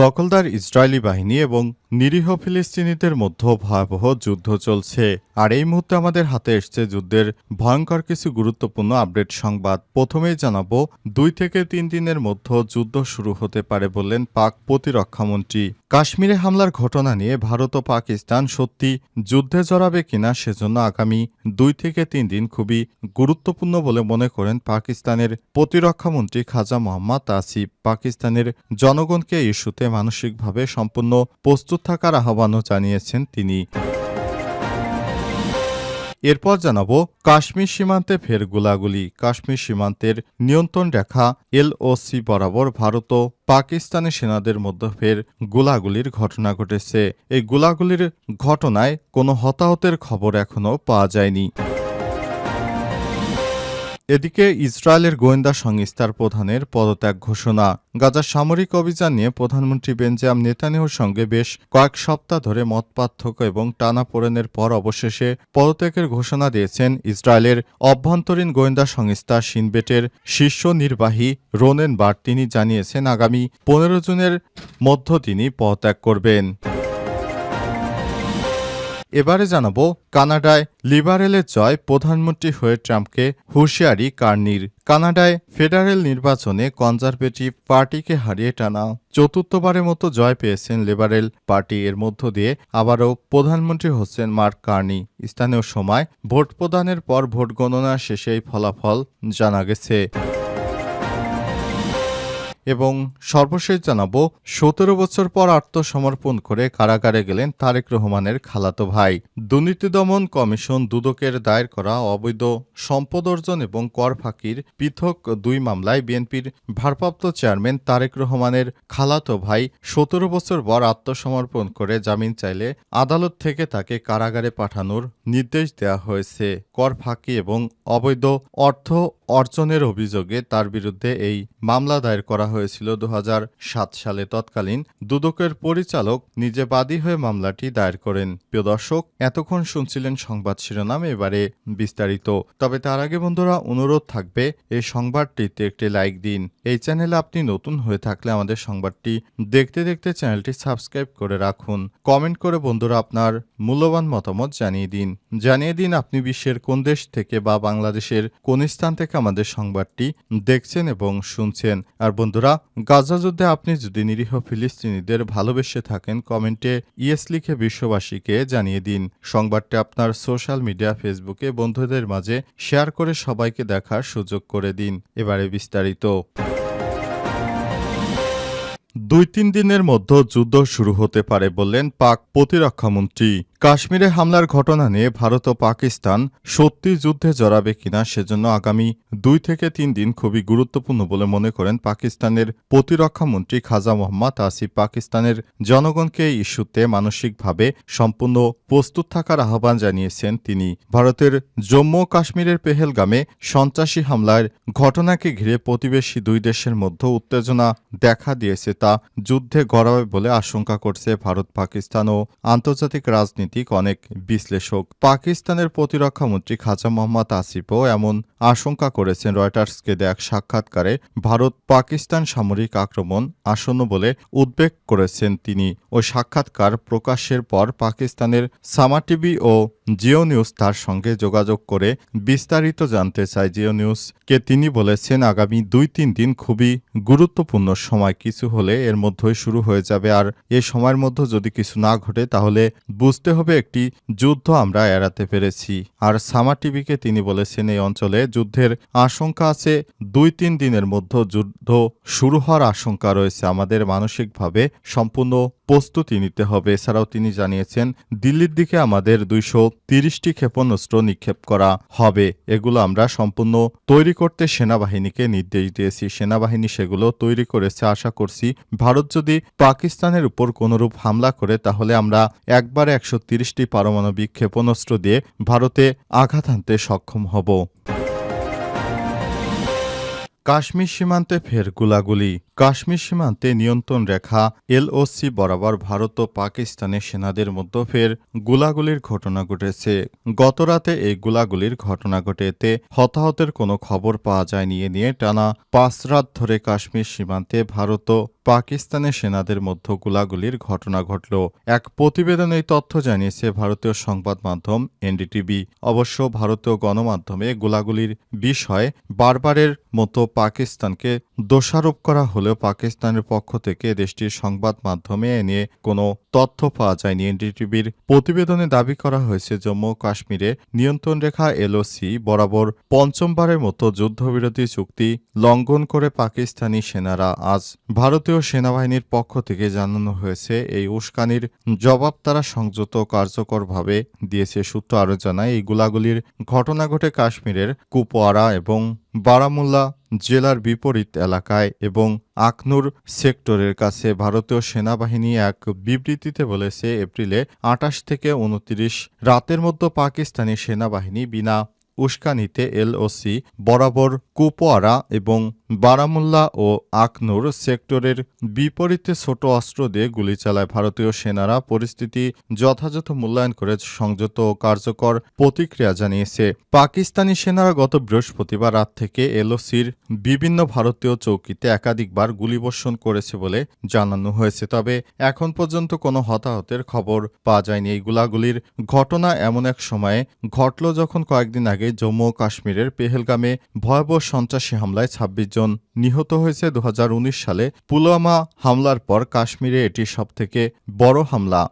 দখলদার ইসরায়েলি বাহিনী এবং নিরীহ ফিলিস্তিনিদের মধ্যে ভয়াবহ যুদ্ধ চলছে। আর এই মুহূর্তে আমাদের হাতে এসছে যুদ্ধের ভয়ঙ্কর কিছু গুরুত্বপূর্ণ আপডেট সংবাদ। প্রথমেই জানাব, দুই থেকে তিন দিনের মধ্যে যুদ্ধ শুরু হতে পারে বললেন পাক প্রতিরক্ষামন্ত্রী কাশ্মীরে হামলার ঘটনা নিয়ে ভারত ও পাকিস্তান সত্যি যুদ্ধে জড়াবে কিনা সেজন্য আগামী দুই থেকে তিন দিন খুবই গুরুত্বপূর্ণ বলে মনে করেন পাকিস্তানের প্রতিরক্ষামন্ত্রী খাজা মোহাম্মদ আসিফ। পাকিস্তানের জনগণকে ইস্যুতে মানসিকভাবে সম্পূর্ণ প্রস্তুত থাকার আহ্বানও জানিয়েছেন তিনি। এরপর জানাব, কাশ্মীর সীমান্তে ফের গোলাগুলি। কাশ্মীর সীমান্তের নিয়ন্ত্রণ রেখা এলওসি বরাবর ভারত ও পাকিস্তানি সেনাদের মধ্যে ফের গোলাগুলির ঘটনা ঘটেছে। এই গোলাগুলির ঘটনায় কোনো হতাহতের খবর এখনও পাওয়া যায়নি। এদিকে ইসরায়েলের গোয়েন্দা সংস্থার প্রধানের পদত্যাগ ঘোষণা। গাজার সামরিক অভিযান নিয়ে প্রধানমন্ত্রী বেঞ্জাম নেতানিয়াহুর সঙ্গে বেশ কয়েক সপ্তাহ ধরে মতপার্থক্য এবং টানাপোড়েনের পর অবশেষে পদত্যাগের ঘোষণা দিয়েছেন ইসরায়েলের অভ্যন্তরীণ গোয়েন্দা সংস্থা সিনবেটের শীর্ষ নির্বাহী রোনেন বার তিনি জানিয়েছেন, আগামী পনেরো জুনের মধ্য তিনি পদত্যাগ করবেন। এবারে জানাব কানাডায় লিবারেলের জয় প্রধানমন্ত্রী হয়ে ট্রাম্পকে হুঁশিয়ারি কার্নির। কানাডায় ফেডারেল নির্বাচনে কনজারভেটিভ পার্টিকে হারিয়ে টানা চতুর্থবারের মতো জয় পেয়েছেন লিবারেল পার্টি। এর মধ্য দিয়ে আবারও প্রধানমন্ত্রী হচ্ছেন মার্ক কার্নি। স্থানীয় সময় ভোট প্রদানের পর ভোট গণনা শেষে এই ফলাফল জানা গেছে। এবং সর্বশেষ জানাব, সতেরো বছর পর আত্মসমর্পণ করে কারাগারে গেলেন তারেক রহমানের খালাতো ভাই। দুর্নীতি দমন কমিশন দুদকের দায়ের করা অবৈধ সম্পদ অর্জন এবং কর ফাঁকির পৃথক দুই মামলায় বিএনপির ভারপ্রাপ্ত চেয়ারম্যান তারেক রহমানের খালাতো ভাই সতেরো বছর পর আত্মসমর্পণ করে জামিন চাইলে আদালত থেকে তাকে কারাগারে পাঠানোর নির্দেশ দেওয়া হয়েছে। কর ফাঁকি এবং অবৈধ অর্থ অর্জনের অভিযোগে তার বিরুদ্ধে এই মামলা দায়ের করা হয়েছিল দু হাজার সাত সালে তৎকালীন দুদকের পরিচালক নিজে বাদী হয়ে মামলাটি দায়ের করেন। প্রিয় দর্শক, এতক্ষণ শুনছিলেন সংবাদ শিরোনাম, এবারে বিস্তারিত। তবে তার আগে বন্ধুরা, অনুরোধ থাকবে, এই সংবাদটিতে একটি লাইক দিন। এই চ্যানেলে আপনি নতুন হয়ে থাকলে আমাদের সংবাদটি দেখতে দেখতে চ্যানেলটি সাবস্ক্রাইব করে রাখুন। কমেন্ট করে বন্ধুরা আপনার মূল্যবান মতামত জানিয়ে দিন। জানিয়ে দিন আপনি বিশ্বের কোন দেশ থেকে বা বাংলাদেশের কোন স্থান থেকে আমাদের সংবাদটি দেখছেন এবং শুনছেন। আর বন্ধুরা, গাজা যুদ্ধে আপনি যদি নিরীহ ফিলিস্তিনিদের ভালোবেসে থাকেন, কমেন্টে ইয়েস লিখে বিশ্ববাসীকে জানিয়ে দিন। সংবাদটি আপনার সোশ্যাল মিডিয়া, ফেসবুকে বন্ধুদের মাঝে শেয়ার করে সবাইকে দেখার সুযোগ করে দিন। এবারে বিস্তারিত। দুই তিন দিনের মধ্যে যুদ্ধ শুরু হতে পারে বললেন পাক প্রতিরক্ষামন্ত্রী কাশ্মীরে হামলার ঘটনা নিয়ে ভারত ও পাকিস্তান সত্যি যুদ্ধে জড়াবে কিনা সেজন্য আগামী দুই থেকে তিন দিন খুবই গুরুত্বপূর্ণ বলে মনে করেন পাকিস্তানের প্রতিরক্ষামন্ত্রী খাজা মোহাম্মদ আসিফ। পাকিস্তানের জনগণকে এই ইস্যুতে মানসিকভাবে সম্পূর্ণ প্রস্তুত থাকার আহ্বান জানিয়েছেন তিনি। ভারতের জম্মু কাশ্মীরের পেহেলগামে সন্ত্রাসী হামলার ঘটনাকে ঘিরে প্রতিবেশী দুই দেশের মধ্যে উত্তেজনা দেখা দিয়েছে, তা যুদ্ধে গড়াবে বলে আশঙ্কা করছে ভারত, পাকিস্তান ও আন্তর্জাতিক রাজনীতি। রাজনীতিক অনেক বিশ্লেষক। পাকিস্তানের প্রতিরক্ষামন্ত্রী খাজা মোহাম্মদ আসিফও এমন আশঙ্কা করেছেন রয়টার্সকে দেয়া সাক্ষাৎকারে ভারত পাকিস্তান সামরিক আক্রমণ আসন্ন বলে উদ্বেগ করেছেন তিনি। ওই সাক্ষাৎকার প্রকাশের পর পাকিস্তানের সামা টিভি ও জিও নিউজ তার সঙ্গে যোগাযোগ করে বিস্তারিত জানতে চায়। জিও নিউজকে তিনি বলেছেন, আগামী দুই তিন দিন খুবই গুরুত্বপূর্ণ সময়, কিছু হলে এর মধ্যেই শুরু হয়ে যাবে। আর এ সময়ের মধ্যে যদি কিছু না ঘটে, তাহলে বুঝতে হবে একটি যুদ্ধ আমরা এড়াতে পেরেছি। আর সামা টিভিকে তিনি বলেছেন, এই অঞ্চলে যুদ্ধের আশঙ্কা আছে। দুই তিন দিনের মধ্যে যুদ্ধ শুরু হওয়ার আশঙ্কা রয়েছে। আমাদের মানসিকভাবে সম্পূর্ণ প্রস্তুতি নিতে হবে। এছাড়াও তিনি জানিয়েছেন, দিল্লির দিকে আমাদের দুইশো তিরিশটি ক্ষেপণাস্ত্র নিক্ষেপ করা হবে। এগুলো আমরা সম্পূর্ণ তৈরি করতে সেনাবাহিনীকে নির্দেশ দিয়েছি। সেনাবাহিনী সেগুলো তৈরি করেছে। আশা করছি ভারত যদি পাকিস্তানের উপর কোনরূপ হামলা করে, তাহলে আমরা একবারে একশো তিরিশটি পারমাণবিক ক্ষেপণাস্ত্র দিয়ে ভারতে আঘাত হানতে সক্ষম হব। কাশ্মীর সীমান্তে ফের গোলাগুলি। কাশ্মীর সীমান্তে নিয়ন্ত্রণ রেখা এলওসি বরাবর ভারত ও পাকিস্তানের সেনাদের মধ্যে ফের গোলাগুলির ঘটনা ঘটেছে। গতরাতে এই গোলাগুলির ঘটনা ঘটে এতে হতাহতের কোনো খবর পাওয়া যায়নি। এ নিয়ে টানা পাঁচ রাত ধরে কাশ্মীর সীমান্তে ভারত ও পাকিস্তানের সেনাদের মধ্যে গোলাগুলির ঘটনা ঘটল। এক প্রতিবেদনে এই তথ্য জানিয়েছে ভারতীয় সংবাদ মাধ্যম এনডিটিভি। অবশ্য ভারতীয় গণমাধ্যমে গোলাগুলির বিষয়ে বারবারের মতো পাকিস্তানকে দোষারোপ করা হলেও পাকিস্তানের পক্ষ থেকে দেশটির সংবাদ মাধ্যমে এ নিয়ে কোনো তথ্য পাওয়া যায়নি। এনডিটিভির প্রতিবেদনে দাবি করা হয়েছে, জম্মু কাশ্মীরে নিয়ন্ত্রণ রেখা এলওসি বরাবর পঞ্চমবারের মতো যুদ্ধবিরতি চুক্তি লঙ্ঘন করে পাকিস্তানি সেনারা। আজ ভারতীয় সেনাবাহিনীর পক্ষ থেকে জানানো হয়েছে, এই উস্কানির জবাব তারা সংযত কার্যকরভাবে দিয়েছে। সূত্র আরও জানায়, এই গোলাগুলির ঘটনা ঘটে কাশ্মীরের কুপওয়ারা এবং বারামুল্লা জেলার বিপরীত এলাকায় এবং আখনুর সেক্টরের কাছে ভারতীয় সেনাবাহিনী এক বিবৃতিতে বলেছে, এপ্রিলে আটাশ থেকে উনত্রিশ রাতের মধ্যে পাকিস্তানি সেনাবাহিনী বিনা উস্কানিতে এলওসি, বরাবর কুপওয়ারা এবং বারামুল্লা ও আকনুর সেক্টরের বিপরীতে ছোট অস্ত্র দিয়ে গুলি চালায় ভারতীয় সেনারা। পরিস্থিতি যথাযথ মূল্যায়ন করে সংযত ও কার্যকর প্রতিক্রিয়া জানিয়েছে। পাকিস্তানি সেনারা গত বৃহস্পতিবার রাত থেকে এলওসির বিভিন্ন ভারতীয় চৌকিতে একাধিকবার গুলিবর্ষণ করেছে বলে জানানো হয়েছে। তবে এখন পর্যন্ত কোনো হতাহতের খবর পাওয়া যায়নি। এই গুলাগুলির ঘটনা এমন এক সময়ে ঘটল যখন কয়েকদিন আগে জম্মু ও কাশ্মীরের পেহেলগামে ভয়াবহ সন্ত্রাসী হামলায় ছাব্বিশ জন নিহত হয়েছে দু হাজার উনিশ সালে পুলওয়ামা হামলার পর কাশ্মীরে এটি সবথেকে বড় হামলা।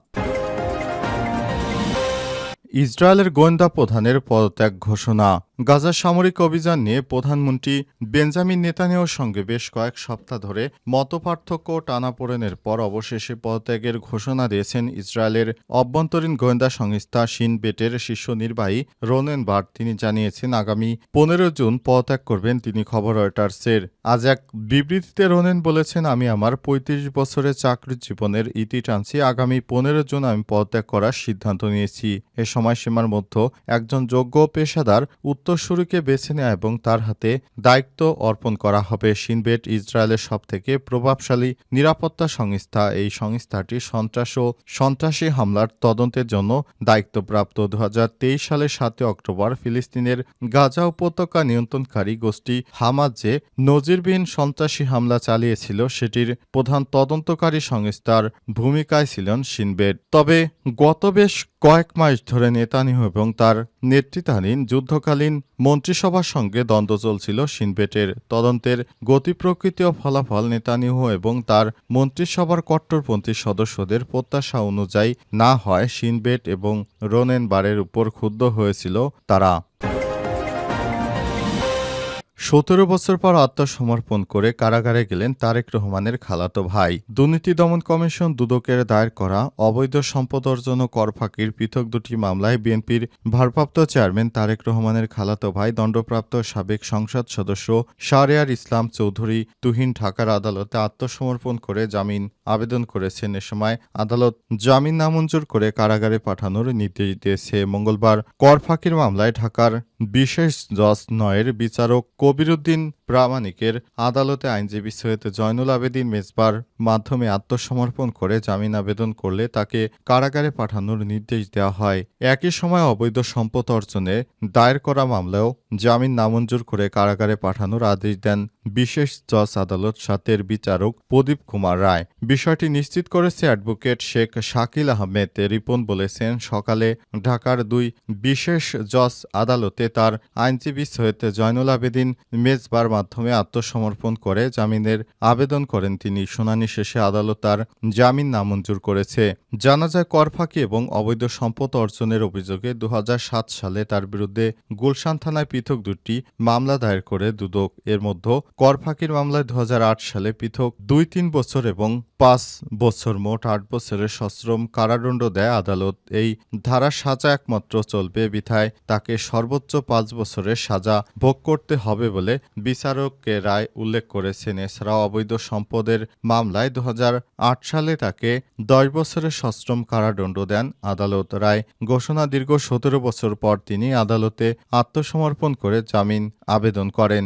ইসরায়েলের গোয়েন্দা প্রধানের পদত্যাগ ঘোষণা। গাজা সামরিক অভিযান নিয়ে প্রধানমন্ত্রী বেঞ্জামিন নেতানিয়াহুর সঙ্গে বেশ কয়েক সপ্তাহ ধরে মতপার্থক্য টানাপোড়েনের পর অবশেষে পদত্যাগের ঘোষণা দিয়েছেন ইসরায়েলের অভ্যন্তরীণ গোয়েন্দা সংস্থা শিন বেটের শীর্ষ নির্বাহী রোনেন বার্ট। তিনি জানিয়েছেন, আগামী পনেরো জুন পদত্যাগ করবেন তিনি খবর রয়টার্সের। আজ এক বিবৃতিতে রোনেন বলেছেন, আমি আমার পঁয়ত্রিশ বছরের চাকরির জীবনের ইতি টানছি। আগামী পনেরো জুন আমি পদত্যাগ করার সিদ্ধান্ত নিয়েছি। এ সময়সীমার মধ্যে একজন যোগ্য পেশাদার উত্তরসূরিকে বেছে নেওয়া এবং তার হাতে দায়িত্ব অর্পণ করা হবে। সিনবেট ইসরায়েলের সবথেকে প্রভাবশালী নিরাপত্তা সংস্থা। এই সংস্থাটি সন্ত্রাস ও সন্ত্রাসী হামলার তদন্তের জন্য দায়িত্বপ্রাপ্ত। দু হাজার তেইশ সালের সাতই অক্টোবর ফিলিস্তিনের গাজা উপত্যকা নিয়ন্ত্রণকারী গোষ্ঠী হামাজ যে নজিরবিহীন সন্ত্রাসী হামলা চালিয়েছিল, সেটির প্রধান তদন্তকারী সংস্থার ভূমিকায় ছিলেন সিনবেট। তবে গত বেশ কয়েক মাস ধরে নেতানিয়াহু এবং তার নেতৃত্বাধীন যুদ্ধকালীন মন্ত্রিসভার সঙ্গে দ্বন্দ্ব চলছিল সিনবেটের তদন্তের গতি প্রকৃতি ও ফলাফল নেতানিহু এবং তার মন্ত্রিসভার কট্টরপন্থী সদস্যদের প্রত্যাশা অনুযায়ী না হয় সিনবেট এবং রোনেন বারের উপর ক্ষুব্ধ হয়েছিল তারা। সতেরো বছর পর আত্মসমর্পণ করে কারাগারে গেলেন তারেক রহমানের খালাতো ভাই। দুর্নীতি দমন কমিশন দুদকের দায়ের করা অবৈধ সম্পদ অর্জন ও কর ফাঁকির পৃথক দুটি মামলায় বিএনপির ভারপ্রাপ্ত চেয়ারম্যান তারেক রহমানের খালাতো ভাই, দণ্ডপ্রাপ্ত সাবেক সংসদ সদস্য শাহরিয়ার ইসলাম চৌধুরী তুহিন ঢাকার আদালতে আত্মসমর্পণ করে জামিন আবেদন করেছেন। এ সময় আদালত জামিন নামঞ্জুর করে কারাগারে পাঠানোর নির্দেশ দিয়েছে। মঙ্গলবার কর ফাঁকির মামলায় ঢাকার বিশেষ জজ নয়ের বিচারক কবিরুদ্দিন প্রামাণিকের আদালতে আইনজীবী সৈয়দ জয়নুল আবেদিন মেজবার মাধ্যমে আত্মসমর্পণ করে জামিন আবেদন করলে তাকে কারাগারে পাঠানোর নির্দেশ দেওয়া হয়। একই সময় অবৈধ সম্পদ অর্জনে দায়ের করা মামলাও জামিন নামঞ্জুর করে কারাগারে পাঠানোর আদেশ দেন বিশেষ জজ আদালত সাতের বিচারক প্রদীপ কুমার রায়। বিষয়টি নিশ্চিত করেছে অ্যাডভোকেট শেখ শাকিল আহমেদ, রিপন বলেছেন, সকালে ঢাকার দুই বিশেষ জজ আদালতে তার আইনজীবী সৈয়দ জয়নুল আবেদিন মেজবার মাধ্যমে আত্মসমর্পণ করে জামিনের আবেদন করেন তিনি। শুনানি শেষে আদালত তার জামিন নামঞ্জুর করেছে। জানা যায় কর ফাঁকি এবং অবৈধ সম্পদ অর্জনের অভিযোগে দু সালে তার বিরুদ্ধে গুলশান থানায় পৃথক দুটি মামলা দায়ের করে দুদক। এর মধ্যে কর ফাঁকির মামলায় দু হাজার আট সালে পৃথক দুই তিন বছর এবং পাঁচ বছর মোট আট বছরের সশ্রম কারাদণ্ড দেয় আদালত। এই ধারার সাজা একমাত্র চলবে, বিধায় তাকে সর্বোচ্চ পাঁচ বছরের সাজা ভোগ করতে হবে বলে বিচারককে রায় উল্লেখ করেছেন এছাড়াও অবৈধ সম্পদের মামলায় দু হাজার আট সালে তাকে দশ বছরের সশ্রম কারাদণ্ড দেন। আদালত রায় ঘোষণা দীর্ঘ সতেরো বছর পর তিনি আদালতে আত্মসমর্পণ করে জামিন আবেদন করেন।